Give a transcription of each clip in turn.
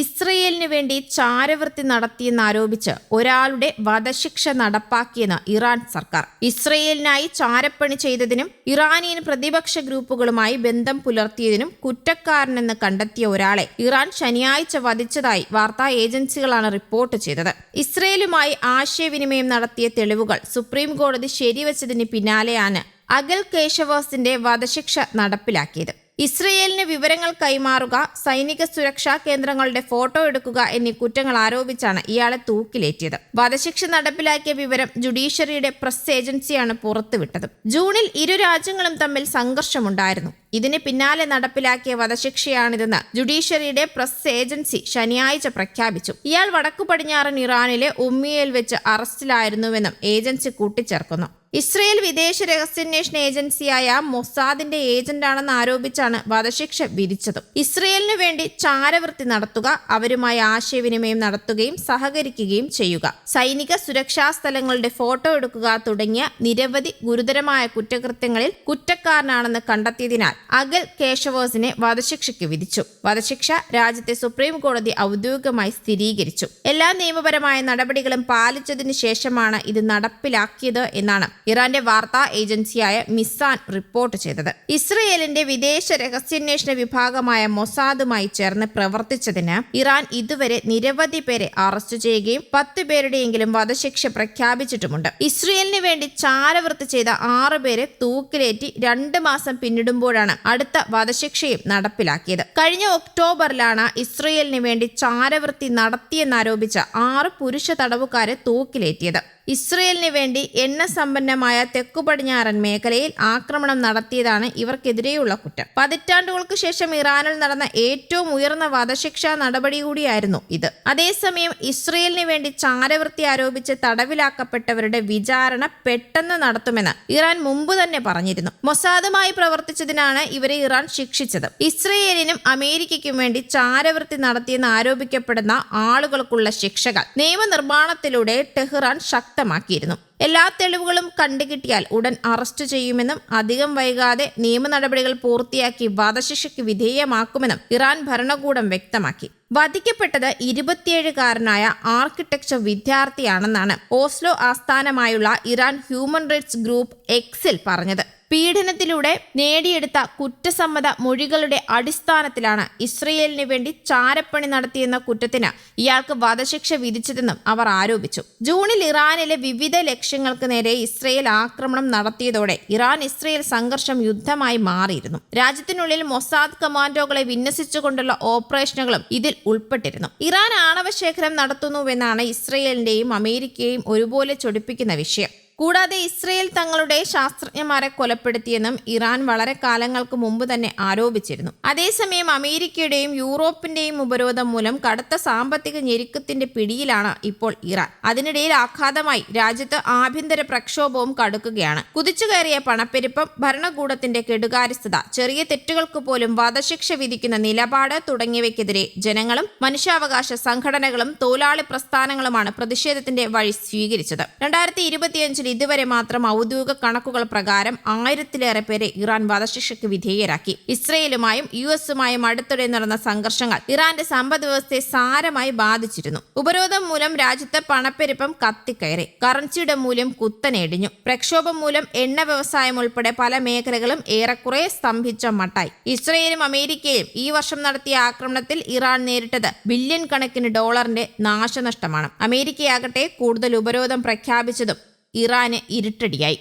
ഇസ്രയേലിന് വേണ്ടി ചാരവൃത്തി നടത്തിയെന്നാരോപിച്ച് ഒരാളുടെ വധശിക്ഷ നടപ്പാക്കിയെന്ന് ഇറാൻ സർക്കാർ. ഇസ്രയേലിനായി ചാരപ്പണി ചെയ്തതിനും ഇറാനിയൻ പ്രതിപക്ഷ ഗ്രൂപ്പുകളുമായി ബന്ധം പുലർത്തിയതിനും കുറ്റക്കാരനെന്ന് കണ്ടെത്തിയ ഒരാളെ ഇറാൻ ശനിയാഴ്ച വധിച്ചതായി വാർത്താ ഏജൻസികളാണ് റിപ്പോർട്ട് ചെയ്തത്. ഇസ്രയേലുമായി ആശയവിനിമയം നടത്തിയ തെളിവുകൾ സുപ്രീം കോടതി ശരിവച്ചതിന് പിന്നാലെയാണ് അഗൽ കേശവാസിന്റെ വധശിക്ഷ നടപ്പിലാക്കിയത്. ഇസ്രയേലിന് വിവരങ്ങൾ കൈമാറുക സൈനിക സുരക്ഷാ കേന്ദ്രങ്ങളുടെ ഫോട്ടോ എടുക്കുക എന്നീ കുറ്റങ്ങൾ ആരോപിച്ചാണ് ഇയാളെ തൂക്കിലേറ്റിയത്. വധശിക്ഷ നടപ്പിലാക്കിയ വിവരം ജുഡീഷ്യറിയുടെ പ്രസ് ഏജൻസിയാണ് പുറത്തുവിട്ടത്. ജൂണിൽ ഇരു രാജ്യങ്ങളും തമ്മിൽ സംഘർഷമുണ്ടായിരുന്നു. ഇതിന് പിന്നാലെ നടപ്പിലാക്കിയ വധശിക്ഷയാണിതെന്ന് ജുഡീഷ്യറിയുടെ പ്രസ് ഏജൻസി ശനിയാഴ്ച പ്രഖ്യാപിച്ചു. ഇയാൾ വടക്കു പടിഞ്ഞാറൻ ഇറാനിലെ ഉമ്മിയയിൽ വെച്ച് അറസ്റ്റിലായിരുന്നുവെന്നും ഏജൻസി കൂട്ടിച്ചേർക്കുന്നു. ഇസ്രയേൽ വിദേശ രഹസ്യാന്വേഷണ ഏജൻസിയായ മൊസാദിന്റെ ഏജന്റാണെന്ന് ആരോപിച്ചാണ് വധശിക്ഷ വിധിച്ചത്. ഇസ്രയേലിനു വേണ്ടി ചാരവൃത്തി നടത്തുക അവരുമായി ആശയവിനിമയം നടത്തുകയും സഹകരിക്കുകയും ചെയ്യുക. സൈനിക സുരക്ഷാ സ്ഥലങ്ങളുടെ ഫോട്ടോ എടുക്കുക തുടങ്ങിയ നിരവധി ഗുരുതരമായ കുറ്റകൃത്യങ്ങളിൽ കുറ്റക്കാരനാണെന്ന് കണ്ടെത്തിയതിനാൽ അഗൽ കേശവോസിനെ വധശിക്ഷയ്ക്ക് വിധിച്ചു. വധശിക്ഷ രാജ്യത്തെ സുപ്രീം കോടതി ഔദ്യോഗികമായി സ്ഥിരീകരിച്ചു. എല്ലാ നിയമപരമായ നടപടികളും പാലിച്ചതിനു ശേഷമാണ് ഇത് നടപ്പിലാക്കിയത് എന്നാണ് ഇറാന്റെ വാർത്താ ഏജൻസിയായ മിസാൻ റിപ്പോർട്ട് ചെയ്തത്. ഇസ്രയേലിന്റെ വിദേശ രഹസ്യാന്വേഷണ വിഭാഗമായ മൊസാദുമായി ചേർന്ന് പ്രവർത്തിച്ചതിന് ഇറാൻ ഇതുവരെ നിരവധി പേരെ അറസ്റ്റ് ചെയ്യുകയും പത്ത് പേരുടെയെങ്കിലും വധശിക്ഷ പ്രഖ്യാപിച്ചിട്ടുമുണ്ട്. ഇസ്രയേലിന് വേണ്ടി ചാരവൃത്തി ചെയ്ത ആറ് പേരെ തൂക്കിലേറ്റി രണ്ട് മാസം പിന്നിടുമ്പോഴാണ് അടുത്ത വധശിക്ഷയും നടപ്പിലാക്കിയത്. കഴിഞ്ഞ ഒക്ടോബറിലാണ് ഇസ്രയേലിന് വേണ്ടി ചാരവൃത്തി നടത്തിയെന്നാരോപിച്ച ആറ് പുരുഷ തടവുകാരെ തൂക്കിലേറ്റിയത്. ഇസ്രയേലിന് വേണ്ടി എണ്ണ സമ്പന്നമായ തെക്കു പടിഞ്ഞാറൻ മേഖലയിൽ ആക്രമണം നടത്തിയതാണ് ഇവർക്കെതിരെയുള്ള കുറ്റം. പതിറ്റാണ്ടുകൾക്ക് ശേഷം ഇറാനിൽ നടന്ന ഏറ്റവും ഉയർന്ന വധശിക്ഷാ നടപടി കൂടിയായിരുന്നു ഇത്. അതേസമയം ഇസ്രയേലിന് വേണ്ടി ചാരവൃത്തി ആരോപിച്ച് തടവിലാക്കപ്പെട്ടവരുടെ വിചാരണ പെട്ടെന്ന് നടത്തുമെന്ന് ഇറാൻ മുമ്പ് തന്നെ പറഞ്ഞിരുന്നു. മൊസാദുമായി പ്രവർത്തിച്ചതിനാണ് ഇവരെ ഇറാൻ ശിക്ഷിച്ചത്. ഇസ്രയേലിനും അമേരിക്കയ്ക്കും വേണ്ടി ചാരവൃത്തി നടത്തിയെന്ന് ആരോപിക്കപ്പെടുന്ന ആളുകൾക്കുള്ള ശിക്ഷകൾ. നിയമനിർമ്മാണത്തിലൂടെ ടെഹ്റാൻ ശക്തമാക്കിയിരുന്നു എല്ലാ തെളിവുകളും കണ്ടുകിട്ടിയാൽ ഉടൻ അറസ്റ്റ് ചെയ്യുമെന്നും അധികം വൈകാതെ നിയമ നടപടികൾ പൂർത്തിയാക്കി വധശിക്ഷയ്ക്ക് വിധേയമാക്കുമെന്നും ഇറാൻ ഭരണകൂടം വ്യക്തമാക്കി. വധിക്കപ്പെട്ടത് ഇരുപത്തിയേഴുകാരനായ ആർക്കിടെക്ചർ വിദ്യാർത്ഥിയാണെന്നാണ് ഓസ്ലോ ആസ്ഥാനമായുള്ള ഇറാൻ ഹ്യൂമൻ റൈറ്റ്സ് ഗ്രൂപ്പ് എക്സിൽ പറഞ്ഞത്. പീഡനത്തിലൂടെ നേടിയെടുത്ത കുറ്റസമ്മത മൊഴികളുടെ അടിസ്ഥാനത്തിലാണ് ഇസ്രയേലിന് വേണ്ടി ചാരപ്പണി നടത്തിയെന്ന കുറ്റത്തിന് ഇയാൾക്ക് വധശിക്ഷ വിധിച്ചതെന്നും അവർ ആരോപിച്ചു. ജൂണിൽ ഇറാനിലെ വിവിധ ലക്ഷ്യങ്ങൾക്ക് നേരെ ഇസ്രയേൽ ആക്രമണം നടത്തിയതോടെ ഇറാൻ ഇസ്രയേൽ സംഘർഷം യുദ്ധമായി മാറിയിരുന്നു. രാജ്യത്തിനുള്ളിൽ മൊസാദ് കമാൻഡോകളെ വിന്യസിച്ചുകൊണ്ടുള്ള ഓപ്പറേഷനുകളും ഇതിൽ ഉൾപ്പെട്ടിരുന്നു. ഇറാൻ ആണവശേഖരം നടത്തുന്നുവെന്നാണ് ഇസ്രയേലിന്റെയും അമേരിക്കയെയും ഒരുപോലെ ചൊടിപ്പിക്കുന്ന വിഷയം. കൂടാതെ ഇസ്രയേൽ തങ്ങളുടെ ശാസ്ത്രജ്ഞന്മാരെ കൊലപ്പെടുത്തിയെന്നും ഇറാൻ വളരെ കാലങ്ങൾക്ക് മുമ്പ് തന്നെ ആരോപിച്ചിരുന്നു. അതേസമയം അമേരിക്കയുടെയും യൂറോപ്പിന്റെയും ഉപരോധം മൂലം കടുത്ത സാമ്പത്തിക ഞെരുക്കത്തിന്റെ പിടിയിലാണ് ഇപ്പോൾ ഇറാൻ. അതിനിടയിൽ ആഘാതമായി രാജ്യത്ത് ആഭ്യന്തര പ്രക്ഷോഭവും കടുക്കുകയാണ്. കുതിച്ചുകയറിയ പണപ്പെരുപ്പം ഭരണകൂടത്തിന്റെ കെടുകാര്യസ്ഥത ചെറിയ തെറ്റുകൾക്ക് പോലും വധശിക്ഷ വിധിക്കുന്ന നിലപാട് തുടങ്ങിയവയ്ക്കെതിരെ ജനങ്ങളും മനുഷ്യാവകാശ സംഘടനകളും തൊഴിലാളി പ്രസ്ഥാനങ്ങളുമാണ് പ്രതിഷേധത്തിന്റെ വഴി സ്വീകരിച്ചത്. രണ്ടായിരത്തി ഇരുപത്തിയഞ്ചിൽ ഇതുവരെ മാത്രം ഔദ്യോഗിക കണക്കുകൾ പ്രകാരം ആയിരത്തിലേറെ പേരെ ഇറാൻ വധശിക്ഷയ്ക്ക് വിധേയരാക്കി. ഇസ്രയേലുമായും യു എസുമായും അടുത്തിടെ നടന്ന സംഘർഷങ്ങൾ ഇറാന്റെ സമ്പദ് വ്യവസ്ഥയെ സാരമായി ബാധിച്ചിരുന്നു. ഉപരോധം മൂലം രാജ്യത്തെ പണപ്പെരുപ്പം കത്തിക്കയറി. കറൻസിയുടെ മൂല്യം കുത്തനെടിഞ്ഞു പ്രക്ഷോഭം മൂലം എണ്ണ വ്യവസായം ഉൾപ്പെടെ പല മേഖലകളും ഏറെക്കുറെ സ്തംഭിച്ച മട്ടായി. ഇസ്രയേലും അമേരിക്കയും ഈ വർഷം നടത്തിയ ആക്രമണത്തിൽ ഇറാൻ നേരിട്ടത് ബില്യൺ കണക്കിന് ഡോളറിന്റെ നാശനഷ്ടമാണ്. അമേരിക്കയാകട്ടെ കൂടുതൽ ഉപരോധം പ്രഖ്യാപിച്ചതും ഇറാന് ഇരുട്ടടിയായി.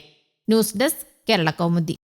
News desk Kerala Kaumudi.